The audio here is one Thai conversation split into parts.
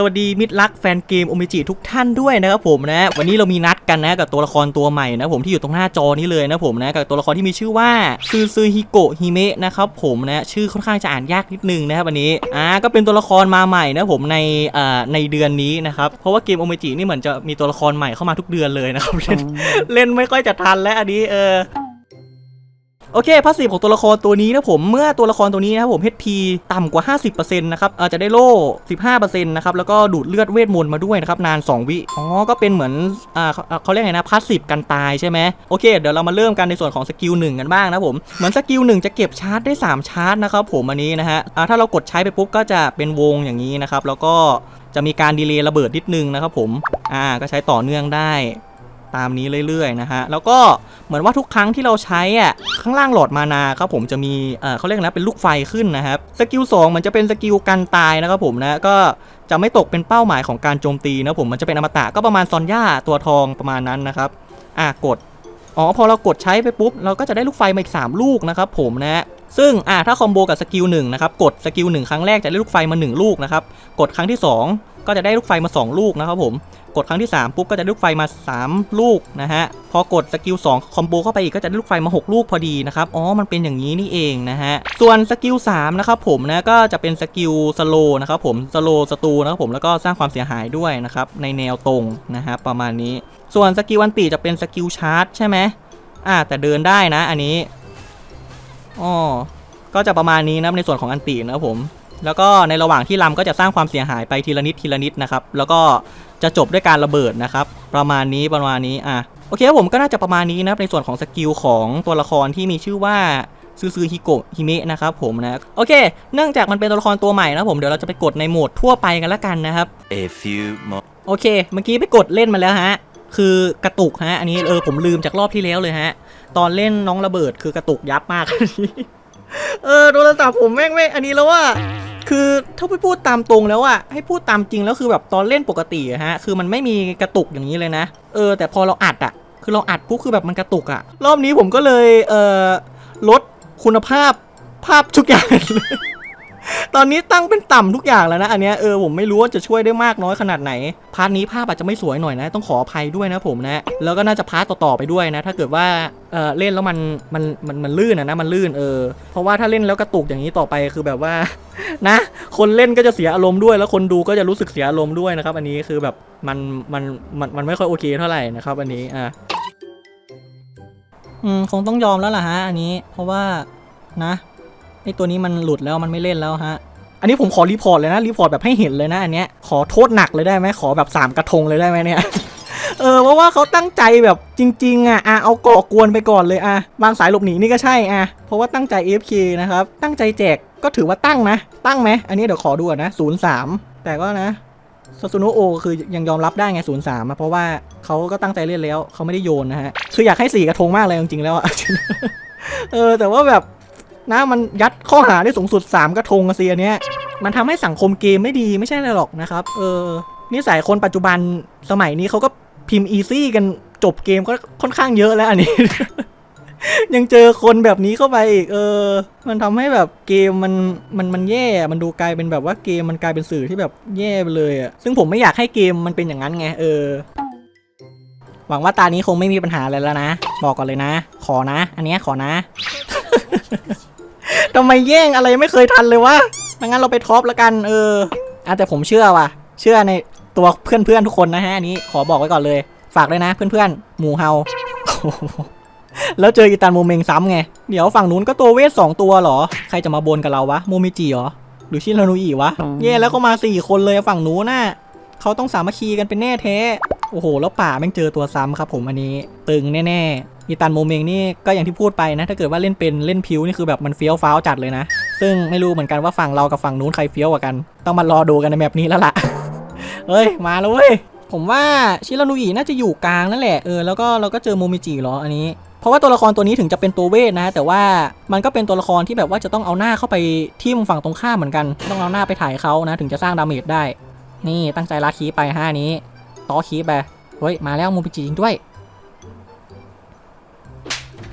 สวัสดีมิตรรักแฟนเกมโอเมจิทุกท่านด้วยนะครับผมนะ วันนี้เรามีนัดกันนะกับตัวละครตัวใหม่นะผมที่อยู่ตรงหน้าจอนี้เลยนะผมนะกับตัวละครที่มีชื่อว่าซือซือฮิโกะฮิเมะนะครับผมนะชื่อค่อนข้างจะอ่านยากนิดนึงนะครับวันนี้อ่าก็เป็นตัวละครมาใหม่นะผมในอ่าในเดือนนี้นะครับเพราะว่าเกมโอเมจินี่เหมือนจะมีตัวละครใหม่เข้ามาทุกเดือนเลยนะครับเล่นเล่นไม่ค่อยจะทันแล้วอันนี้เออ โอเคพาสซีฟของตัวละครตัวนี้นะผมเมื่อตัวละครตัวนี้นะครับผม HP ต่ำกว่า 50%นะครับออจะได้โล่ 15%นะครับแล้วก็ดูดเลือดเวทมนต์มาด้วยนะครับนาน 2 วิอ๋อก็เป็นเหมือนอ่าเขาเขาเรียกไงนะพาสซีฟกันตายใช่ไหมโอเค เดี๋ยวเรามาเริ่มกันในส่วนของสกิลหนึ่งกันบ้างนะผมเหมือนสกิลหนึ่งจะเก็บชาร์จได้ 3 ชาร์จนะครับผมอันนี้นะฮะอ่าถ้าเรากดใช้ไปปุ๊บก็จะเป็นวงอย่างนี้นะครับแล้วก็จะมีการดีเลย์ระเบิดนิดนึงนะครับผมอ่าก็ใช้ต่อเนื่องได้ ตามนี้เรื่อยๆนะฮะแล้วก็เหมือนว่าทุกครั้งที่เราใช้อะข้างล่างหลอดมานาครับผมจะมีเอ่อเขาเรียกนะเป็นลูกไฟขึ้นนะครับสกิล2มันจะเป็นสกิลกันตายนะครับผมนะก็จะไม่ตกเป็นเป้าหมายของการโจมตีนะผมมันจะเป็นอมตะก็ประมาณซอนย่าตัวทองประมาณนั้นนะครับอะกดอ๋อพอเรากดใช้ไปปุ๊บเราก็จะได้ลูกไฟมาอีก 3 ลูกนะครับผมนะ ซึ่งอะถ้าคอมโบกับสกิล1นะครับกดสกิล1ครั้งแรกจะได้ลูกไฟมา 1 ลูกนะครับกดครั้งที่ 2 ก็จะได้ลูกไฟมา 2 ลูกนะครับผมกดครั้งที่ 3 ปุ๊บก็จะได้ลูกไฟมา 3 ลูกนะฮะพอกดสกิล2คอมโบเข้าไปอีกก็จะได้ลูกไฟมา 6 ลูกพอดีนะครับอ๋อมันเป็นอย่างนี้นี่เองนะฮะส่วนสกิล3นะครับผมนะก็จะเป็นสกิลสโลนะครับผมสโลสตูนะครับผมแล้วก็สร้างความเสียหายด้วยนะครับในแนวตรงนะฮะประมาณนี้ ส่วนสกิลอันติจะเป็นสกิลชาร์จใช่ไหมอ่าแต่เดินได้นะอันนี้ อ๋อก็จะประมาณนี้นะในส่วนของอันตินะครับผม แล้วก็ในระหว่างที่ลำก็จะสร้างความเสียหายไปทีละนิดทีละนิดนะครับ แล้วก็จะจบด้วยการระเบิดนะครับ ประมาณนี้ประมาณนี้อะโอเคครับผมก็น่าจะประมาณนี้นะครับในส่วนของสกิลของตัวละครที่มีชื่อว่าซูซูฮิโกะฮิเมะนะครับผมนะโอเค เนื่องจากมันเป็นตัวละครตัวใหม่นะครับผมเดี๋ยวเราจะไปกดในโหมดทั่วไปกันแล้วกันนะครับ A few mo โอเค เมื่อกี้ไปกดเล่นมาแล้วฮะ คือกระตุกฮะ อันนี้เออผมลืมจากรอบที่แล้วเลยฮะ ตอนเล่นน้องระเบิดคือกระตุกยับมากเออโทรศัพท์ผมแม่งไม่อันนี้แล้วว่าคือถ้าไปพูดตามตรงแล้วอะให้พูดตามจริงแล้วคือแบบตอนเล่นปกติฮะ คือมันไม่มีกระตุกอย่างนี้เลยนะ เออ แต่พอเราอัดอะคือเราอัดปุ๊บคือแบบมันกระตุกอะรอบนี้ผมก็เลยเออลดคุณภาพภาพทุกอย่างเลย ตอนนี้ตั้งเป็นต่ำทุกอย่างแล้วนะ อันเนี้ยเออผมไม่รู้ว่าจะช่วยได้มากน้อยขนาดไหน พาร์ทนี้ภาพอาจจะไม่สวยหน่อยนะ ต้องขออภัยด้วยนะผมนะ แล้วก็น่าจะพาร์ทต่อๆไปด้วยนะ ถ้าเกิดว่าเออเล่นแล้วมันมันมันมันลื่นอะนะมันลื่นเออ เพราะว่าถ้าเล่นแล้วกระตุกอย่างนี้ต่อไปคือแบบว่านะ คนเล่นก็จะเสียอารมณ์ด้วย แล้วคนดูก็จะรู้สึกเสียอารมณ์ด้วยนะครับ อันนี้คือแบบมันมันมันมันไม่ค่อยโอเคเท่าไหร่นะครับ อันนี้อะอืมคงต้องยอมแล้วล่ะฮะ อันนี้ เพราะว่านะ อตัวนี้มันหลุดแล้วมันไม่เล่นแล้วฮะ อันนี้ผมขอรีพอร์ตเลยนะรีพอร์ตแบบให้เห็นเลยนะอันเนี้ยขอโทษหนักเลยได้ไหมขอแบบสามกระทงเลยได้ไหมเนี่ยเออเพราะว่าเขาตั้งใจแบบจริง ๆ อะอะเอาก่อกวนไปก่อนเลยอะวางสายหลบหนีนี่ก็ใช่อะเพราะว่าตั้งใจ AFK นะครับ ตั้งใจแจกก็ถือว่าตั้งนะ ตั้งไหมอันนี้เดี๋ยวขอดูก่อนะศูนย์สามแต่ก็นะซาซูโนโอคือยังยอมรับได้ไงศูนย์สามเพราะว่าเขาก็ตั้งใจเล่นแล้วเขาไม่ได้โยนนะฮะ คืออยากให้สี่กระทงมากเลยจริงๆแล้วอะ เออแต่ว่าแบบ นะมันยัดข้อหาได้สูงสุด 3 กระทงอะสิอันเนี้ยมันทำให้สังคมเกมไม่ดีไม่ใช่อะไรหรอกนะครับ เออนิสัยคนปัจจุบันสมัยนี้เขาก็พิมพ์อีซี่กันจบเกมก็ค่อนข้างเยอะแล้วอันนี้ ยังเจอคนแบบนี้เข้าไปอีกเออ มันทำให้แบบเกมมันมันมันแย่ มันดูกลายเป็นแบบว่าเกมมันกลายเป็นสื่อที่แบบแย่ไปเลยอะซึ่งผมไม่อยากให้เกมมันเป็นอย่างนั้นไงเออหวังว่าตานี้คงไม่มีปัญหาอะไรแล้วนะ บอกก่อนเลยนะ ขอนะ อันนี้ขอนะ ทำไมแย่งอะไรไม่เคยทันเลยวะงั้นเราไปท็อปแล้วกัน เอออะแต่ผมเชื่อว่ะ เชื่อในตัวเพื่อนๆทุกคนนะฮะอันนี้ขอบอกไว้ก่อนเลย ฝากด้วยนะเพื่อนๆหมูเฮาโอ้โหแล้วเจออีตันโมเมงซ้ำไง เดี๋ยวฝั่งนู้นก็ตัวเวทสองตัวเหรอ ใครจะมาบนกับเราวะ โมมิจิเหรอ หรือชิรานุอิวะ เย่แล้วก็มาสี่คนเลยฝั่งนู้นน่ะ เขาต้องสามัคคีกันเป็นแน่แท้ โอ้โห แล้วป่าแม่งเจอตัวซ้ำครับผมอันนี้ตึงแน่ๆอีตันโมเมงนี่ก็อย่างที่พูดไปนะ ถ้าเกิดว่าเล่นเป็นเล่นพิวนี่คือแบบมันเฟี้ยวฟ้าวจัดเลยนะ ซึ่งไม่รู้เหมือนกันว่าฝั่งเรากับฝั่งนู้นใครเฟี้ยวกว่ากัน ต้องมารอดูกันในแมปนี้แล้วล่ะเฮ้ยมาแล้วเว้ยผมว่าชิรานุอิน่าจะอยู่กลางนั่นแหละเออแล้วก็เราก็เจอโมมิจิเหรออันนี้เพราะว่าตัวละครตัวนี้ถึงจะเป็นตัวเวทนะ แต่ว่ามันก็เป็นตัวละครที่แบบว่าจะต้องเอาหน้าเข้าไปทิ่มฝั่งตรงข้ามเหมือนกัน ต้องเอาหน้าไปถ่ายเขานะ ถึงจะสร้างดาเมจได้ นี่ตั้งใจลาคีไปห้านี้ ต่อคีไปเฮ้ยมาแล้วโมมิจิจริงด้วย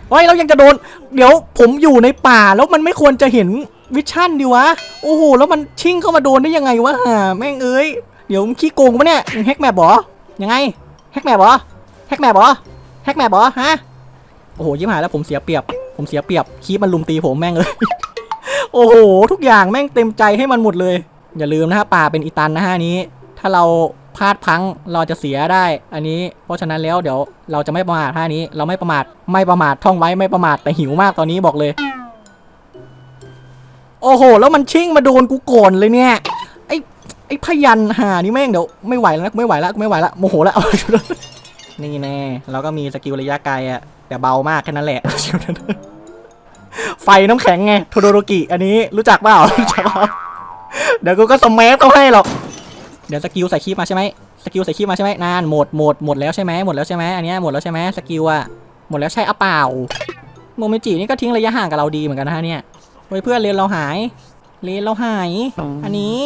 เฮ้ยเรายังจะโดน เดี๋ยวผมอยู่ในป่าแล้วมันไม่ควรจะเห็นวิชั่นดิวะ โอ้โห แล้วมันชิ่งเข้ามาโดนได้ยังไงวะห่าแม่งเอ้ย เดี๋ยวมึงขี้โกงปะเนี่ยแฮกแมปบอยังไงแฮกแมปบอแฮกแมปบอแฮกแมปบอฮะ โอ้โหยิ้มหายแล้วผมเสียเปรียบ ผมเสียเปรียบคีบมันลุมตีผมแม่งเลย โอ้โห ทุกอย่างแม่งเต็มใจให้มันหมดเลย อย่าลืมนะฮะป่าเป็นอีตันนะฮะนี้ ถ้าเรา พลาดพังเราจะเสียได้ อันนี้ เพราะฉะนั้นแล้วเดี๋ยวเราจะไม่ประมาทท่านี้ เราไม่ประมาทไม่ประมาทท่องไว้ไม่ประมาทแต่หิวมากตอนนี้บอกเลย โอ้โห แล้วมันชิ่งมาโดนกูก่อนเลยเนี่ยไอ้ไอ้พยันหานี่แม่งเดี๋ยวไม่ไหวแล้วนะไม่ไหวแล้วไม่ไหวแล้วโมโหแล้วนี่แน่เราก็มีสกิลระยะไกลอะแต่เบามากแค่นั้นแหละไฟน้ำแข็งไงโทโดโรกิ อันนี้รู้จักเปล่ารู้จักเปล่าเดี๋ยวกูก็สแมัเขาให้หรอก เดี๋ยวสกิลใส่คีบมาใช่ไหมสกิลใส่คีบมาใช่ไหมนานหมดหมดหมดแล้วใช่ไหมหมดแล้วใช่ไหมอันนี้หมดแล้วใช่ไหมสกิลอะหมดแล้วใช่อะเปล่าโมเมจินี่ก็ทิ้งระยะห่างกับเราดีเหมือนกันนะฮะเนี่ยเฮ้ยเพื่อนเลนเราหายเลนเราหาย อันนี้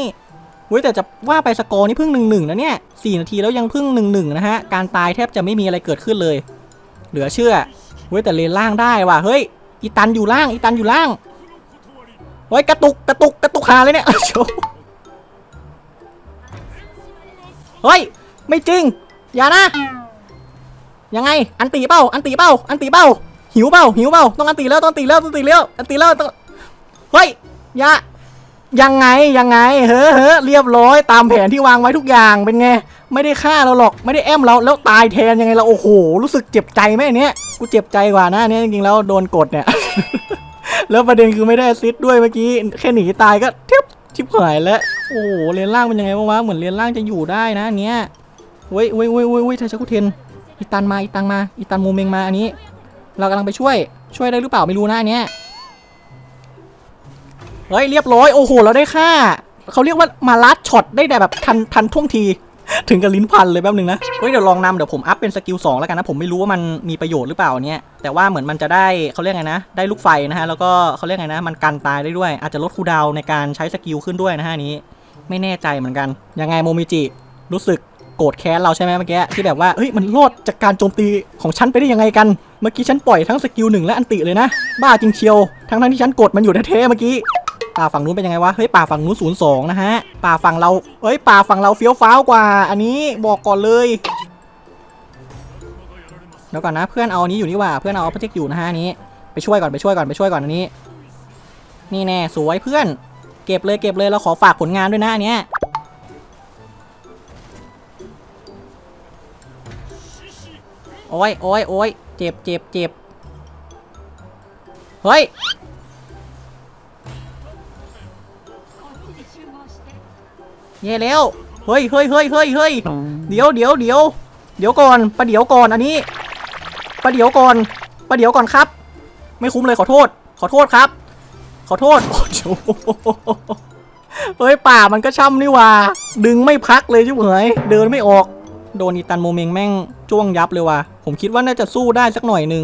เว้ยแต่จะว่าไปสกอร์นี่เพิ่งหนึ่งหนึ่งนะเนี่ยสี่นาทีแล้วยังเพิ่งหนึ่งหนึ่งนะฮะการตายแทบจะไม่มีอะไรเกิดขึ้นเลย เหลือเชื่อเว้ยแต่เลนล่างได้ว่ะเฮ้ยอีตันอยู่ล่างอีตันอยู่ล่างเฮ้ยกระตุกกระตุกกระตุกหาเลยเนี่ย เฮ้ย ไม่จริง อย่านะ ยังไง อันตีเป้า อันตีเป้า อันตีเป้า หิวเป้า หิวเป้า ต้องอันตีแล้ว ต้องตีแล้ว ต้องตีแล้ว อันตีแล้วต้องเฮ้ย อย่า ยังไง ยังไง เฮ้อเฮ้อเรียบร้อย ตามแผนที่วางไว้ทุกอย่าง เป็นไง ไม่ได้ฆ่าเราหรอก ไม่ได้แอมเรา แล้วตายแทนยังไงเราโอ้โห รู้สึกเจ็บใจไหมเนี้ยกูเจ็บใจกว่านะเนี้ยจริงๆแล้วโดนกดเนี่ยแล้วประเด็นคือไม่ได้ซิดด้วยเมื่อกี้ แค่หนีตายก็เทียบ ชิบหายแล้ว โอ้โหเลนล่างเป็นยังไงบ้างวะ เหมือนเลนล่างจะอยู่ได้นะเนี้ยเว้ยเว้ยเว้ยเว้ยเว้ยไทชักุเทนอีตันมา อีตังมา อีตันมูเมงมา อันนี้ เรากำลังไปช่วย ช่วยได้หรือเปล่าไม่รู้นะอันเนี้ย เฮ้ยเรียบร้อย โอ้โห เราได้ค่า เขาเรียกว่ามาลัดช็อตได้แบบทันทันท่วงที ถึงกับลิ้นพันเลยแป๊บนึงนะ เฮ้ยเดี๋ยวลองนำเดี๋ยวผมอัพเป็นสกิล2แล้วกันนะ ผมไม่รู้ว่ามันมีประโยชน์หรือเปล่าเนี่ยแต่ว่าเหมือนมันจะได้เขาเรียกไงนะ ได้ลูกไฟนะฮะ แล้วก็เขาเรียกไงนะ มันกันตายได้ด้วย อาจจะลดคูดาวในการใช้สกิลขึ้นด้วยนะฮะนี้ ไม่แน่ใจเหมือนกัน ยังไงโมมิจิ รู้สึกโกรธแค้นเราใช่ไหมเมื่อกี้ที่แบบว่าเฮ้ยมันรอดจากการโจมตีของฉันไปได้ยังไงกัน เมื่อกี้ฉันปล่อยทั้งสกิลหนึ่งและอันติเลยนะ บ้าจริงเชียว ทั้งทั้งที่ฉันกดมันอยู่แท้ๆเมื่อกี้ ป่าฝั่งนู้นเป็นยังไงวะ เฮ้ยป่าฝั่งนู้นศูนย์สองนะฮะ ป่าฝั่งเราเฮ้ยป่าฝั่งเราเฟี้ยวฟ้าวกว่า อันนี้บอกก่อนเลย เดี๋ยวก่อนนะเพื่อนเอาอันนี้อยู่นี่ว่า เพื่อนเอาพระเจกอยู่นะฮะอันนี้ ไปช่วยก่อนไปช่วยก่อนไปช่วยก่อนอันนี้ นี่แน่สวยเพื่อน เก็บเลยเก็บเลยเราขอฝากผลงานด้วยนะอันเนี้ยโอ้ยโอ้ยโอ้ยเจ็บเจ็บเจ็บเฮ้ย เย่แล้ว เฮ้ยเฮ้ยเฮ้ยเฮ้ยเฮ้ยเดี๋ยวเดี๋ยวเดี๋ยวเดี๋ยวก่อนประเดี๋ยวก่อนอันนี้ประเดี๋ยวก่อนประเดี๋ยวก่อนครับ ไม่คุ้มเลยขอโทษ ขอโทษครับ ขอโทษโอ้โหเฮ้ยป่ามันก็ช่ำนี่หว่า ดึงไม่พักเลยชิบเหยเดินไม่ออก โดนอีตันโมเมงแม่งจ้วงยับเลยว่ะผมคิดว่าน่าจะสู้ได้สักหน่อยหนึง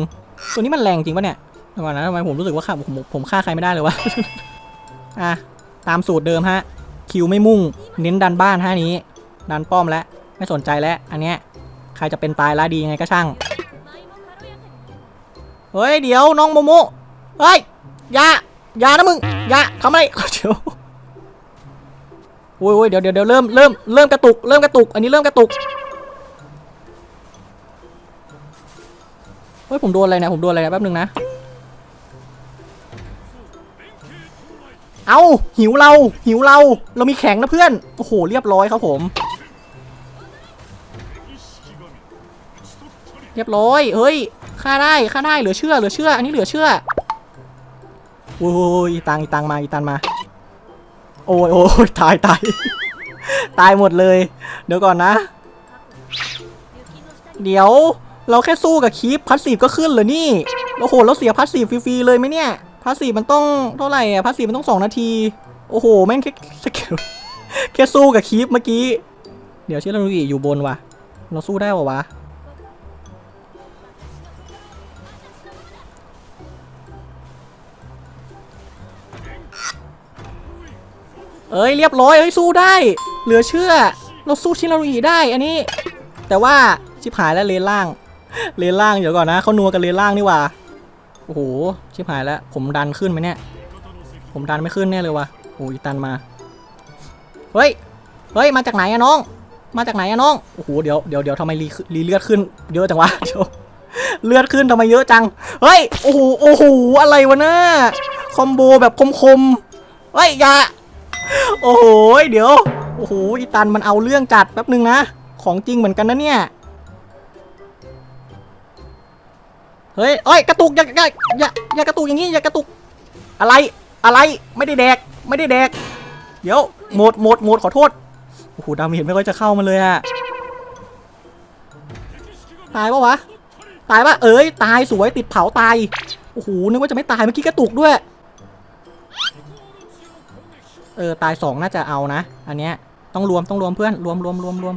ตัวนี้มันแรงจริงปะเนี่ยเดี๋ยวก่อนนะทำไมผมรู้สึกว่าฆ่าผมผมฆ่าใครไม่ได้เลยวะอะตามสูตรเดิมฮะ คิวไม่มุ่ง เน้นดันบ้านฮะนี้ ดันป้อมแล้วไม่สนใจแล้วอันเนี้ยใครจะเป็นตายละดียังไงก็ช่าง เฮ้ยเดี๋ยวน้องโมโมเฮ้ยย่าย่านะมึงย่าทำอะไรเดี๋ยวโอ้ยโอ้ยเดี๋ยวเดี๋ยวเดี๋ยวเริ่มเริ่มเริ่มกระตุกเริ่มกระตุก อันนี้เริ่มกระตุกเฮ้ยผมโดนอะไรนะผมโดนอะไรนะแป๊บนึงนะ เอาหิวเราหิวเราเรามีแข็งนะเพื่อน โอ้โห เรียบร้อยครับผม เรียบร้อย เฮ้ยฆ่าได้ฆ่าได้เหลือเชื่อเหลือเชื่อ อันนี้เหลือเชื่อโอ้ยอีตังอีตังมาอีตังมา โอ้ยโอ้ยตายตายตายหมดเลย เดี๋ยวก่อนนะ เดี๋ยวเราแค่สู้กับคีปพัสซีฟก็ขึ้นเลยนี่โอ้โหเราเสียพัสซีฟฟรีๆเลยไหมเนี่ย พัสซีฟมันต้องเท่าไหร่อะพัสซีฟมันต้องสองนาที โอ้โห แม่งแค่แค่แค่สู้กับคีปเมื่อกี้ เดี๋ยวชิรานุกิอยู่บนว่ะ เราสู้ได้ปะวะ เอ้ยเรียบร้อยเอ้ยสู้ได้ เหลือเชื่อ เราสู้ชิรานุกิได้อันนี้ แต่ว่าชิบหายแล้วเลนล่าง เลนล่างเดี๋ยวก่อนนะเขานัวกันเลนล่างนี่ว่า โอ้โห ชิบหายแล้ว ผมดันขึ้นไหมเนี่ย ผมดันไม่ขึ้นแน่เลยว่ะโอ้ยตันมา เฮ้ย เฮ้ย มาจากไหนอะน้อง มาจากไหนอะน้อง โอ้โห เดี๋ยว เดี๋ยวเดี๋ยวทำไมรีรีเลือดขึ้นเยอะจังวะเดี๋ยวเลือดขึ้นทำไมเยอะจัง เฮ้ย โอ้โห โอ้โห อะไรวะน่าคอมโบแบบคมๆ เฮ้ย อย่า โอ้โห เดี๋ยว โอ้โห อีตันมันเอาเรื่องจัดแป๊บนึงนะ ของจริงเหมือนกันนะเนี่ย เฮ้ยเอ้ยกระตุกอย่าอย่าอย่าอย่ากระตุกอย่างนี้อย่ากระตุก อะไรอะไรไม่ได้แดกไม่ได้แดก เดี๋ยวหมดหมดหมดขอโทษโอ้โหดาเมจไม่ค่อยจะเข้ามาเลยอะตายปะวะตายปะเอ้ยตายสวยติดเผาตายโอ้โหนึกว่าจะไม่ตายเมื่อกี้กระตุกด้วยเออตายสองน่าจะเอานะ อันเนี้ยต้องรวมต้องรวมเพื่อนรวมรวมรวมรวม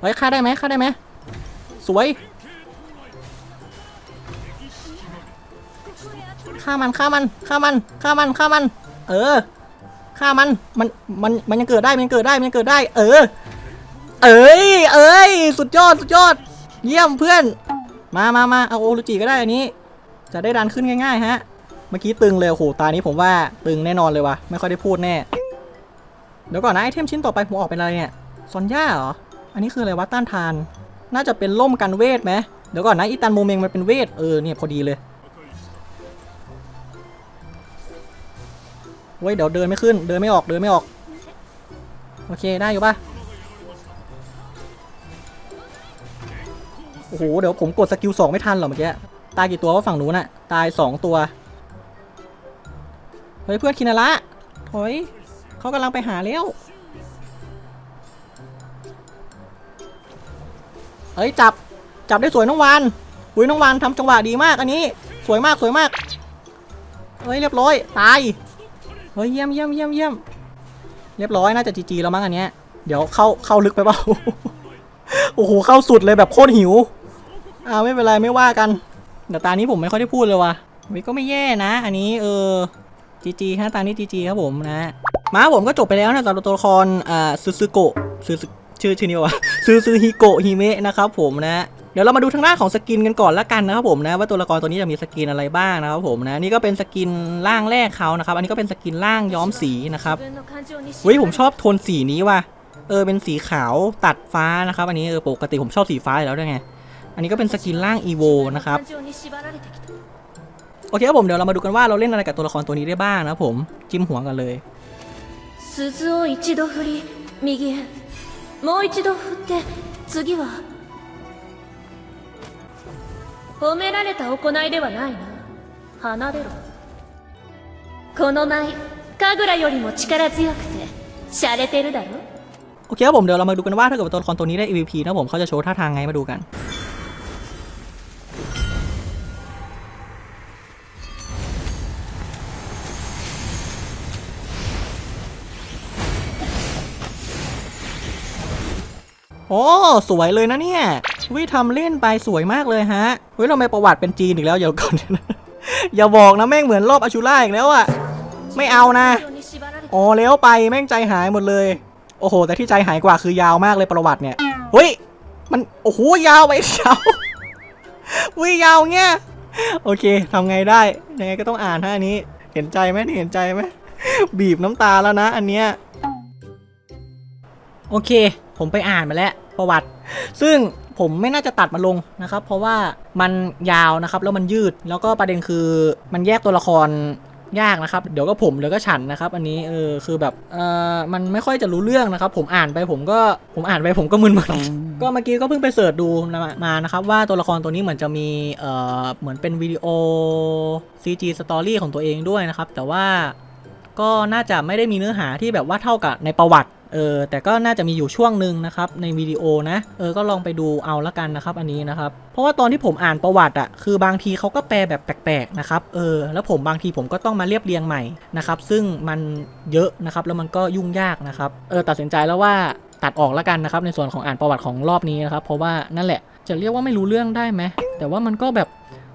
เฮ้ยฆ่าได้ไหมฆ่าได้ไหมสวยฆ่ามันฆ่ามันฆ่ามันฆ่ามันฆ่ามัน เออฆ่ามันมันมันมันยังเกิดได้มันยังเกิดได้มันยังเกิดได้ เออ เอ้ยเอ้ยสุดยอดสุดยอด เยี่ยมเพื่อน มามามาเอาโอรุจิก็ได้อันนี้ จะได้ดันขึ้นง่ายๆฮะเมื่อกี้ตึงเลยโอ้โหตานี้ผมว่าตึงแน่นอนเลยว่ะไม่ค่อยได้พูดแน่เดี๋ยวก่อนนะไอเทมชิ้นต่อไปผมออกเป็นอะไรเนี่ยซอนย่าเหรอ นนี้คืออะไรวะต้านทาน น่าจะเป็นล่มกันเวทไหมเดี๋ยวก่อนนะอีตันโมเมงมันเป็นเวทเออเนี่ยพอดีเลยเว้ยเดี๋ยวเดินไม่ขึ้นเดินไม่ออกเดินไม่ออก โอเคได้อยู่ปะโอ้โหเดี๋ยวผมกดสกิลสองไม่ทันหรอเมื่อกี้ตายกี่ตัวว่าฝั่งนู้นน่ะตายสองตัวเฮ้ยเพื่อนคินาระถอยเขากำลังไปหาแล้ว เอ้ยจับจับได้สวยน้องวานอุ้ยน้องวานทำจังหวะดีมากอันนี้ สวยมากสวยมากเฮ้ยเรียบร้อยตายเฮ้ยเยี่ยมเยี่ยมเยี่ยมเยี่ยมเรียบร้อยน่าจะจีจีแล้วมั้งอันเนี้ยเดี๋ยวเข้าเข้าลึกไปเปล่าโอ้โหเข้าสุดเลยแบบโคตรหิวอ่าไม่เป็นไรไม่ว่ากันแต่ตานี้ผมไม่ค่อยได้พูดเลยว่ะวิก็ไม่แย่นะ อันนี้เออจีจีฮะตานี้จีจีครับผมนะมาผมก็จบไปแล้วนะสำหรับตัวละครอ่าซูซูโกะซูซู ชื่อชื่อนี้วะซื้อซื้อฮิโกะฮิเมะนะครับผมนะเดี๋ยวเรามาดูทางด้านของสกินกันก่อนละกันนะครับผมนะว่าตัวละครตัวนี้จะมีสกินอะไรบ้างนะครับผมนะนี่ก็เป็นสกินร่างแรกเขานะครับอันนี้ก็เป็นสกินร่างย้อมสีนะครับเฮ้ยผมชอบโทนสีนี้ว่ะเออเป็นสีขาวตัดฟ้านะครับ อันนี้เออปกติผมชอบสีฟ้าแล้วด้วยไงอันนี้ก็เป็นสกินร่างอีโวนะครับโอเคครับผมเดี๋ยวเรามาดูกันว่าเราเล่นอะไรกับตัวละครตัวนี้ได้บ้างนะครับผมจิ้มหัวกันเลย もう一度振って次は褒められた行いではないな離れろこの舞神楽よりも力強くて洒落てるだろ โอเคครับผมเดี๋ยวเรามาดูกันว่าถ้าเกิดว่าตัวละครตัวนี้ได้ EVP นะผมเขาจะโชว์ท่าทางไงมาดูกัน โอ้ สวยเลยนะเนี่ยวิทำเล่นไปสวยมากเลยฮะวิยเราไมประวัติเป็นจีนอีกแล้วอย่าก่อนอย่าบอกนะแม่งเหมือนรอบอาชูล่าอีกแล้วอะไม่เอานะอ๋อเลี้ยวไปแม่งใจหายหมดเลย โอ้โห แต่ที่ใจหายกว่าคือยาวมากเลยประวัติเนี่ยเฮ้ยมันโอ้โหยาวไปยาววิยาวเงี้ยโอเคทำไงได้ยังไงก็ต้องอ่านฮะอันนี้ เห็นใจไหมเห็นใจไหมบีบน้ำตาแล้วนะ อันเนี้ยโอเค ผมไปอ่านมาแล้วประวัติ ซึ่งผมไม่น่าจะตัดมาลงนะครับ เพราะว่ามันยาวนะครับแล้วมันยืด แล้วก็ประเด็นคือมันแยกตัวละครยากนะครับ เดี๋ยวก็ผมเดี๋ยวก็ฉันนะครับ อันนี้เออคือแบบเออมันไม่ค่อยจะรู้เรื่องนะครับ ผมอ่านไปผมก็ผมอ่านไปผมก็มึนๆก็เมื่อกี้ก็เพิ่งไปเสิร์ชดูมานะครับ ว่าตัวละครตัวนี้เหมือนจะมีเอ่อเหมือนเป็นวิดีโอ CG Story ของตัวเองด้วยนะครับ แต่ว่าก็น่าจะไม่ได้มีเนื้อหาที่แบบว่าเท่ากับในประวัติ เออแต่ก็น่าจะมีอยู่ช่วงหนึ่งนะครับในวิดีโอนะเออก็ลองไปดูเอาละกันนะครับอันนี้นะครับเพราะว่าตอนที่ผมอ่านประวัติอะคือบางทีเขาก็แปลแบบแปลกๆนะครับเออแล้วผมบางทีผมก็ต้องมาเรียบเรียงใหม่นะครับซึ่งมันเยอะนะครับแล้วมันก็ยุ่งยากนะครับเออตัดสินใจแล้วว่าตัดออกละกันนะครับในส่วนของอ่านประวัติของรอบนี้นะครับเพราะว่านั่นแหละจะเรียกว่าไม่รู้เรื่องได้ไหมแต่ว่ามันก็แบบ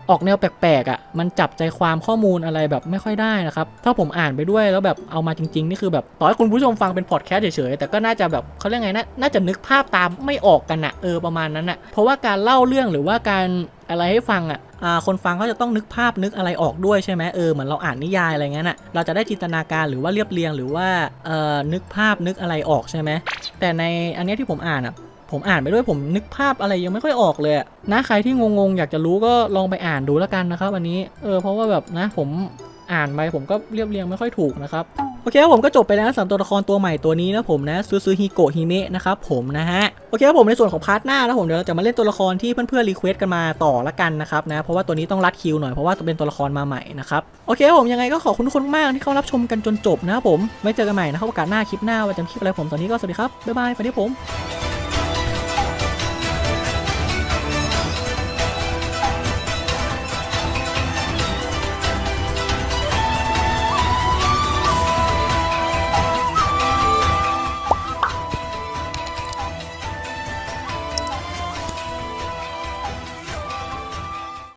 ออกแนวแปลกๆอะ มันจับใจความข้อมูลอะไรแบบไม่ค่อยได้นะครับ ถ้าผมอ่านไปด้วยแล้วแบบเอามาจริง ๆ นี่คือแบบต่อให้คุณผู้ชมฟังเป็นพอดแคสต์เฉยๆ แต่ก็น่าจะแบบเขาเรียกไงนะน่าจะนึกภาพตามไม่ออกกันอะเออประมาณนั้นอะเพราะว่าการเล่าเรื่องหรือว่าการอะไรให้ฟังอะอ่าคนฟังก็จะต้องนึกภาพนึกอะไรออกด้วยใช่ไหมเออเหมือนเราอ่านนิยายอะไรเงี้ยน่ะเราจะได้จินตนาการหรือว่าเรียบเรียงหรือว่าเออนึกภาพนึกอะไรออกใช่ไหมแต่ในอันนี้ที่ผมอ่านอะ ผมอ่านไปด้วยผมนึกภาพอะไรยังไม่ค่อยออกเลยนะใครที่งงๆอยากจะรู้ก็ลองไปอ่านดูแล้วกันนะครับอันนี้เออเพราะว่าแบบนะผมอ่านไปผมก็เรียบเรียงไม่ค่อยถูกนะครับโอเคครับผมก็จบไปแล้วสำหรับตัวละครตัวใหม่ตัวนี้นะผมนะซูซูฮิโกะฮิเมะนะครับผมนะฮะโอเคครับผมในส่วนของพาร์ทหน้านะผมเดี๋ยวเราจะมาเล่นตัวละครที่เพื่อนๆรีเควสกันมาต่อละกันนะครับนะเพราะว่าตัวนี้ต้องรัดคิวหน่อยเพราะว่าเป็นตัวละครมาใหม่นะครับโอเคครับผมยังไงก็ขอบคุณทุกคนมากที่เข้ารับชมกันจนจบนะครับผมไว้เจอกันใหม่นะครับโอกาสหน้าคลิปหน้าว่าจะคลิปอะไรผมตอนนี้ก็สวัสดีครับบ๊ายบายฝันดีผม